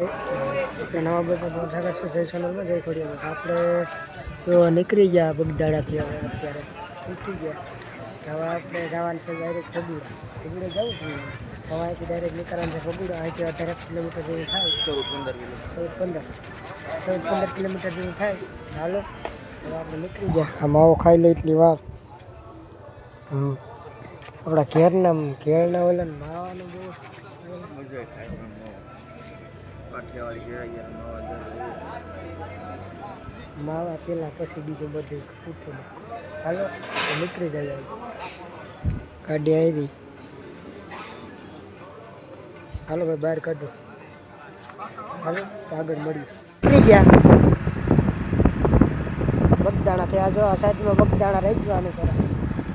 આપણે નવા બધા સ્વાગત છે જય સોનલમાં જય ખોડિયામાં. આપણે તો નીકળી ગયા બગદાડાથી હવે અત્યારે. નીકળી ગયા. હવે આપણે જવાનું છે ડાયરેક્ટ ફગુડા ફગુડે જવું છે હવે અહીંથી ડાયરેક્ટ નીકળવાનું છે ફગુડા અહીંથી અઢાર કિલોમીટર જેવું થાય. ચૌદ પંદર ચૌદ પંદર. ચૌદ પંદર કિલોમીટર જેવું થાય. હાલો. હવે આપણે નીકળી ગયા. આ માવો ખાઈ લે એટલી વાર. હમ. આપણા ઘેરના ઘેરના ઓલા માવાનું બહુ માવા પેલા પછી બીજું બધું ઉઠું હાલો નીકળી જાય ગાડી આવી. હાલો ભાઈ બહાર કાઢો. હાલો આગળ મળી નીકળી ગયા. બગદાણા થયા. જો આ સાઈડમાં બગદાણા રહી ગયો આનું કરા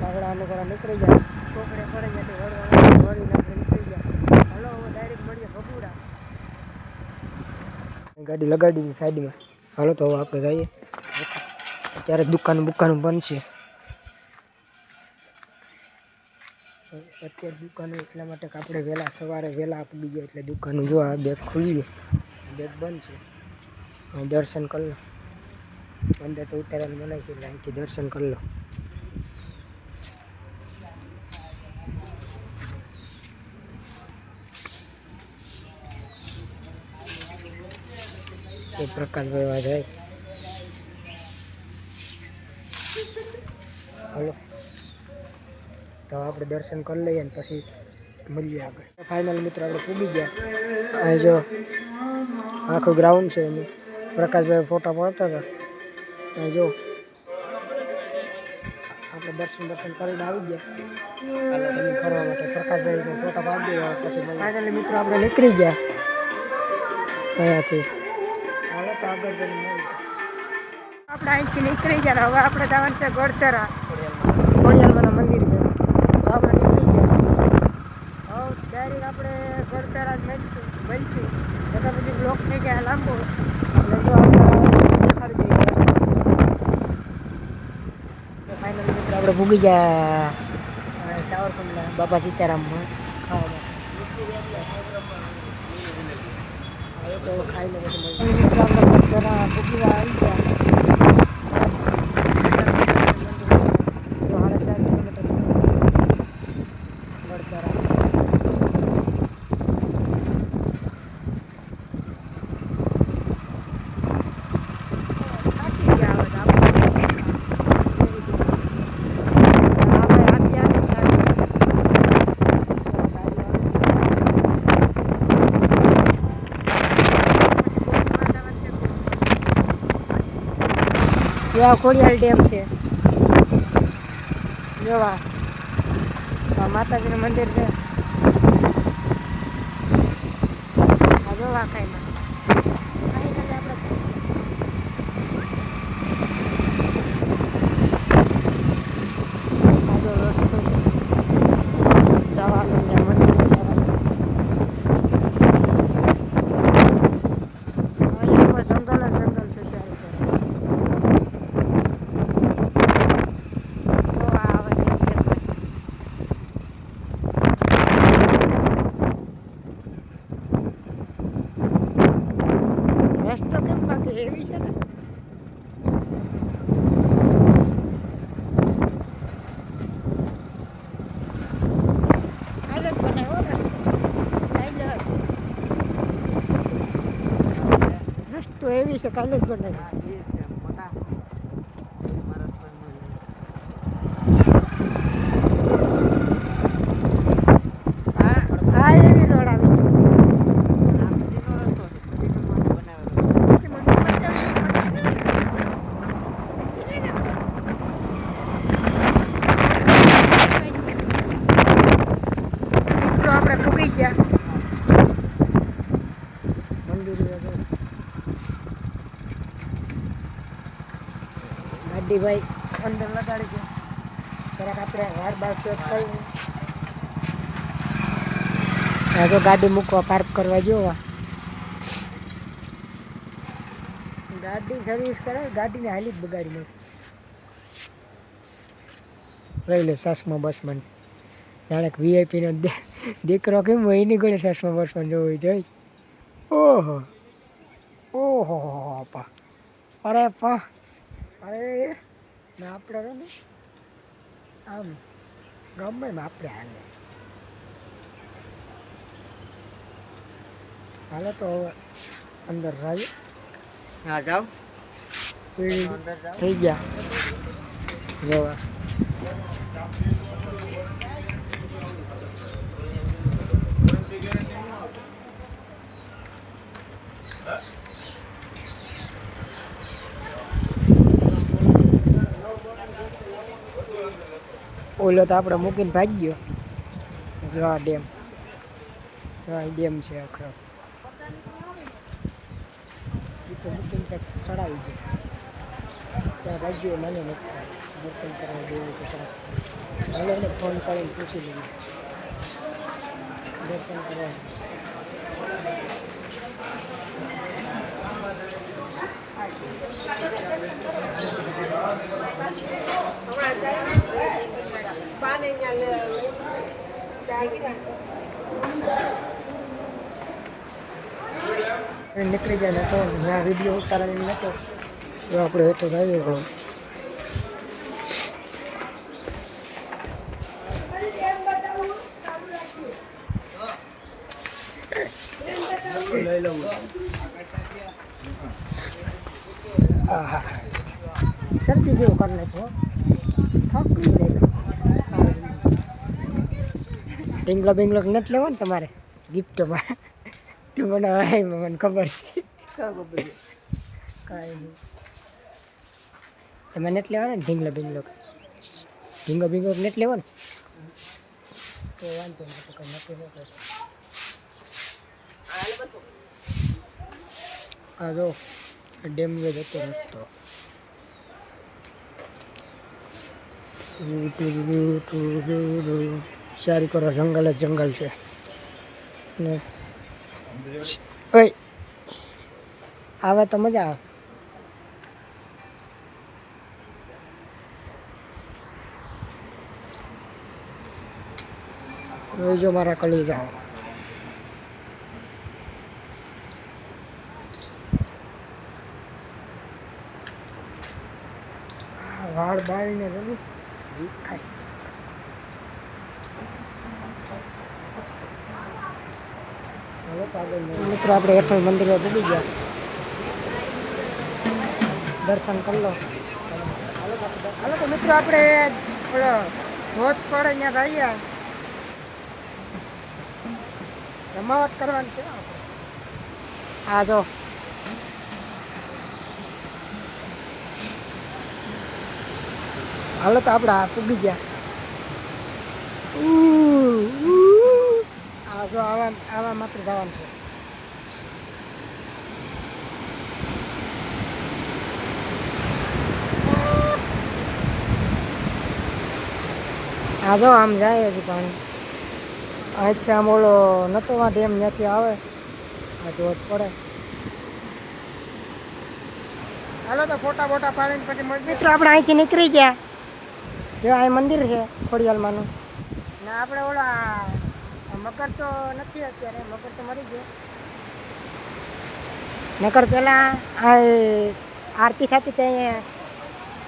કાગડા આનું કરા નીકળી ગયા. છોકરે પડે ત્યાંથી વળવા વળીને આપણે નીકળી ગયા હાલો હવે ડાયરેક્ટ મળીએ બગુડા ગાડી લગાડી દીધી સાઈડમાં. હાલો તો હવે આપણે જઈએ. અત્યારે દુકાન બુકાન બંધ અત્યારે દુકાનો એટલા માટે કે આપણે વહેલા સવારે વહેલા આપી ગયા એટલે દુકાનો જો આ બેગ ખુલ્યું. બેગ બંધ છે. દર્શન કરી લો. અંદર તો ઉતારવાનું મનાય છે, એટલે અહીંથી દર્શન કરી લો. તો પ્રકાશભાઈ વા જાય હલો. તો આપણે દર્શન કરી લઈએ ને પછી મળીએ આગળ. ફાઇનલ મિત્રો આપણે પૂગી ગયા. અહીં જો આખું ગ્રાઉન્ડ છે એનું. પ્રકાશભાઈ ફોટા પાડતા હતા. અહીં જો. આપણે દર્શન દર્શન કરીને આવી ગયા. ફરવા માટે પ્રકાશભાઈ ફોટા પાડી દે પછી ફાઇનલી મિત્રો આપણે નીકળી ગયા અહીંયાથી. તો આગળ જઈને આપણે અહીંથી નીકળી ગયા હવે આપણે જવાનું છે ગોળતરા ખોડિયાલમાના મંદિર ગયું તો આપણે નીકળી ગયા. હવે ડાયરેક્ટ આપણે ગોળતરા જ મળીશું બધા બધી બ્લોક થઈ ગયા, લાંબો. એટલે જો આપણે ફાઇનલ આપણે ભૂગી ગયા. પણ બાપા સીતારામમાં. ખાવા તો ખાઈ લે બધું મિત્રો ગયા તો સાડા ચાર કિલોમીટર વડોદરા થાકી ગયા હવે તો આપણે. આપણે થાકી ગયા ને જોવા ખોડિયાલ ડેમ છે. જોવા આ. માતાજીનું મંદિર છે. આ જોવા કાંઈ જવાનું ત્યાં મંદિરે જવાનું અહીંયા કોઈ જંગલ જ જંગલ છે ચારે કોર. જો આ આવે છે દેખાય છે. રસ્તો કેમ બાકી એવી છે ને જ બનાવ્યો રસ્તો એવી છે કાલે જ બનાવ્યો આ આ એવી રોડ આવી ગઈ બાકી મંદિર પર જવાની મિત્રો આપણે ચૂકી ગયા મંદિર ગાડી ભાઈ અંદર લગાડી છે જરાક આપણે વાર બાર સેટ કરી જો ગાડી મૂકવા પાર્ક કરવા જોવા. ગાડી સર્વિસ કરાવી ગાડીને હાલી જ બગાડી નાખી. લઈ લે સાસમાં બસમાં. જાણે વીઆઈપીનો દીકરો કેમ હોય, એની ગળે સાસમાં બસમાં જવું જોઈ ઓહો. ઓહો પા અરે પા અરે ને આપણે રહ્યો ને આમ ગમે ને આપણે હાલે હાલે તો હવે અંદર જાય હા જાઓ થઈ ગયા જવા ઓલો તો આપણે મૂકીને ભાગી ગયો રા ડેમ. આ ડેમ છે આખો. એ તો મૂકીને કંઈક ચડાવી દે. ત્યાં ભાગ્યો મને નથી દર્શન કરવા જેવું તો ત્યાં એને ફોન કરીને પૂછી લઈએ. દર્શન કરવા. એ નીકળી જાય તો ત્યાં વીડિયો ઉતારવાની નતો તો આપણે હેઠળ આવીએ તો. લઈ લઉં શરદી જેવું કરી નાખો થાકી જાય ટીંગલો બિંગલો નથી લેવો ને તમારે? ગિફ્ટમાં તું મને હાય મને ખબર છે. કાંઈ નહીં. તમે નથી લેવાના ને ઢીંગલો બિંગલો ઢીંગો બિંગો નથી લેવો ને? તો વાંધો નહીં તો કંઈ નક્કી ન કરતો. આ જો ડેમ જતો રસ્તો. સારી કરો, જંગલ જ જંગલ છે. ને આવે તો મજા આવે. રોજો મારા કલી જાઓ વાળ બાળીને જવું ખાય મિત્રો આપણે હેઠળ મંદિરે ડૂબી ગયા દર્શન કરી લો હાલો તો મિત્રો આપણે ઓલો ધોધ પડે ત્યાં જઈએ જમાવટ કરવાની છે આપણે. આ જો હાલો તો આપણે આ પૂગી ગયા ઉહ, ઉહ. આ જો આવા આવા માત્ર જવાનું છે. આ જો આમ જાય હજી પાણી. અહીંથી આમ ઓલો નતો માં ડેમ ત્યાંથી આવે. આ ધોધ પડે. હાલો તો ફોટા બોટા પાડીને પછી મિત્રો આપણે અહીંથી નીકળી ગયા. જો અહીં મંદિર છે ખોડિયાલમાંનું. ને આપણે ઓલા આ મકર તો નથી અત્યારે, મકર તો મરી ગયો. નકર પહેલાં આ આરતી થતી ત્યાં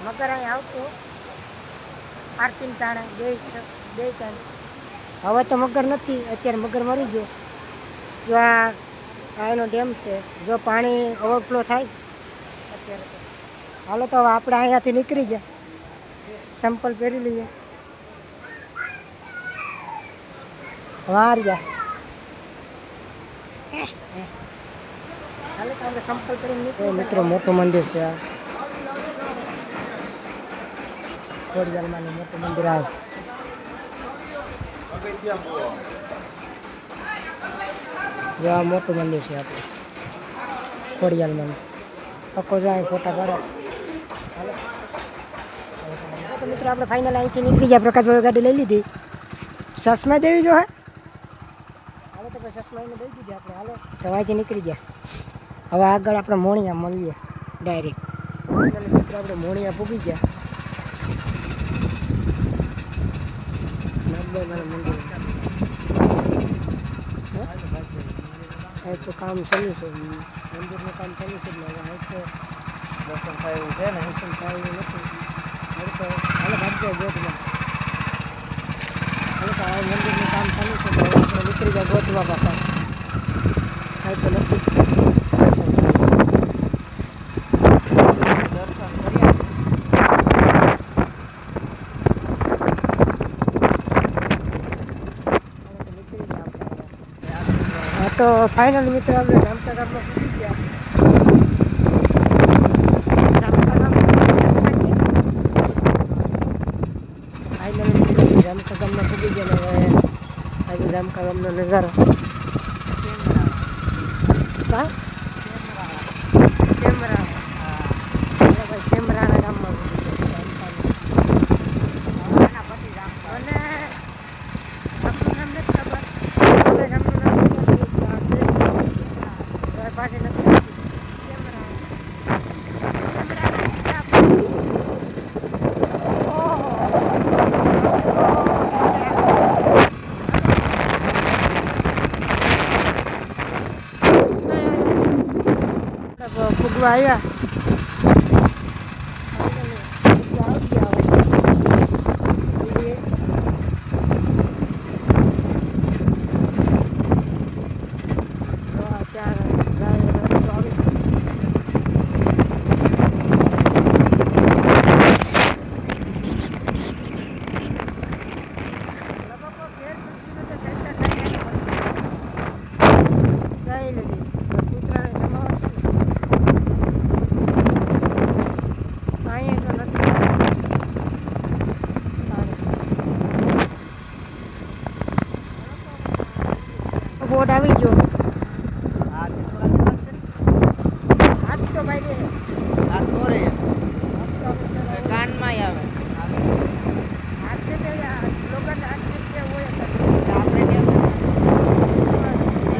મકર અહીં આવતું. આરતી તાણે બે બે ટાઈમ હવે તો મગર નથી, અત્યારે મગર મરી ગયો. જો આ એનો ડેમ છે, જો પાણી ઓવરફ્લો થાય, અત્યારે હાલો તો હવે આપણે અહીંયાથી નીકળી ગયા. સેમ્પલ પહેરી લઈએ. કરીને નીકળી મિત્રો મોટું મંદિર છે આ. ખોડિયાલમાંનું મોટું મંદિર આ. મોટું મંદિર છે આપણે. ખોડિયાલમાં પક્કો જાય ફોટા પાડો. મિત્રો આપણે ફાઇનલ અહીંથી નીકળી ગયા. પ્રકાશભાઈ ગાડી લઈ લીધી. સસમા દેવી જો હે? તો વાંચી નીકળી ગયા. હવે આગળ આપણે મોણિયા મળીએ ડાયરેક્ટ. મિત્રો, આપણે મોણિયા પૂગી ગયા. તો કામ ચાલુ છે. મંદિરનું કામ ચાલુ છે એટલે દર્શન થાય ને? દર્શન થાય એવું નથી. તો મંદિરનું કામ ચાલુ છે આપણે નીકળી જાય ગોતવા પાછા. કાંઈ તો નથી. તો ફાઇનલ મિત્રો આપણે જામતા ગામમાં આજે જામકા ગામનો નજારો હા ઓહો. ફૂગવા આવ્યા અહીંયા તો નથી બોર્ડ આવી ગયો આ કેટલા હાથ તો ભાઈ રે. આ તોરે હાથ તો આપણે તો કાનમાં આવે હાથ છે તે આ લોકોને હાથ છે તે હોય જ. આપણે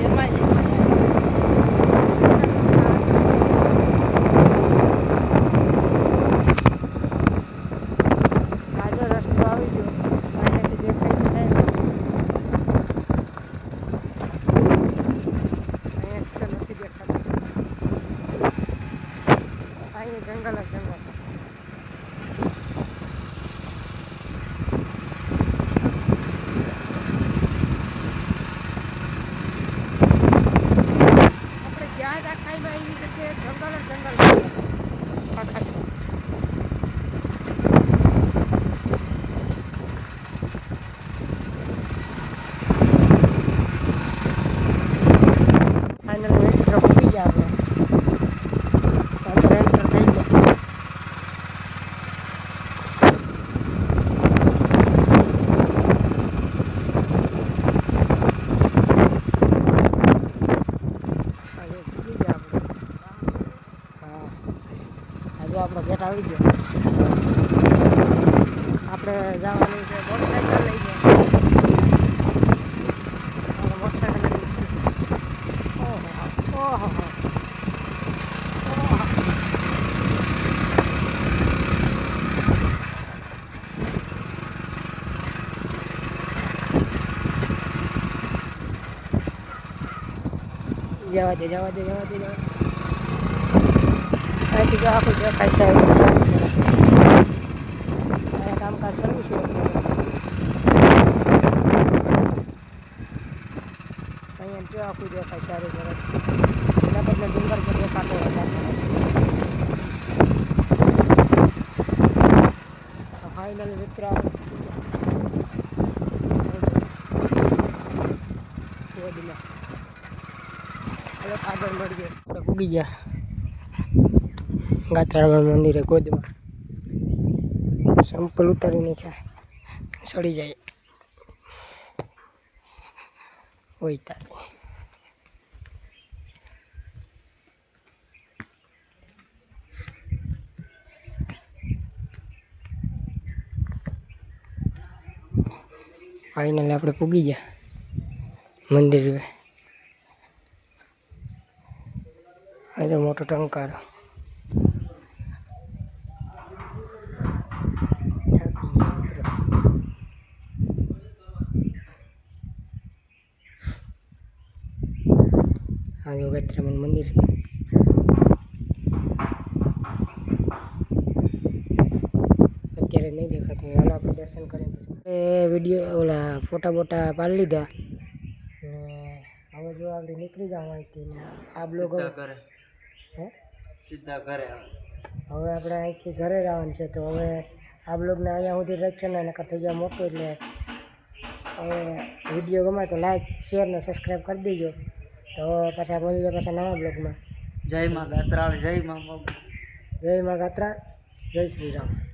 એમાં જ આજે રસ્તો આવી ગયો અહીંયાથી દેખાય છે અહીંયાથી તો નથી દેખાતું અહીંયા જંગલ જ જંગલ એવી જગ્યાએ જંગલ જંગલ આખા ફાઇનલ મિત્રો પતી ગયા આપણે તો એન્ટર થઈ ગયા આજે પતી ગયા આપણે હા આજે આપણો ગેટ આવી ગયો. આપણે જવાનું છે મોટરસાઇકલ લઈને મોટરસાઇકલ લઈને ઓહો ઓહો ઓહો. જવા દે જવા દે જવા દે જવા દે. અહીંથી જો આખું દેખાય છે એવું છે અહીંયા કામકાજ શરૂ છે અહીંયા જો આખું દેખાય સારું સરસ એના બદલે ડુંગર પર દેખાતો વધારે ફાઇનલ મિત્ર ગોદમાં હવે આગળ મળીએ આપણે ઉગી ગયા ગાત્રાળા મંદિરે ગોદમાં સંપલ ઉતારી નાખ્યા સડી જાય હોય તારી ફાઇનલી આપણે પૂગી ગયા મંદિર આજે મોટો ટંકાર દર્શન કરીને પછી એ વીડિયો ઓલા ફોટા બોટા પાડી લીધા. ને હવે જો આપણે નીકળી જાવ અહીંથી ને આ બ્લોગ ઘરે. હે? સીધા ઘરે હવે. આપણે અહીંથી ઘરે જવાનું છે તો હવે આ બ્લોગને અહીંયા સુધી રાખીએ ને નકર થઈ જાય મોટું એટલે હવે વીડિયો ગમે તો લાઈક શેર ને સબસ્ક્રાઈબ કરી દેજો. તો પાછા મળીએ પાછા નવા બ્લોગમાં. જય માં ગાત્રાળ જય માં બાબા જય મા ગાત્રા જય શ્રી રામ.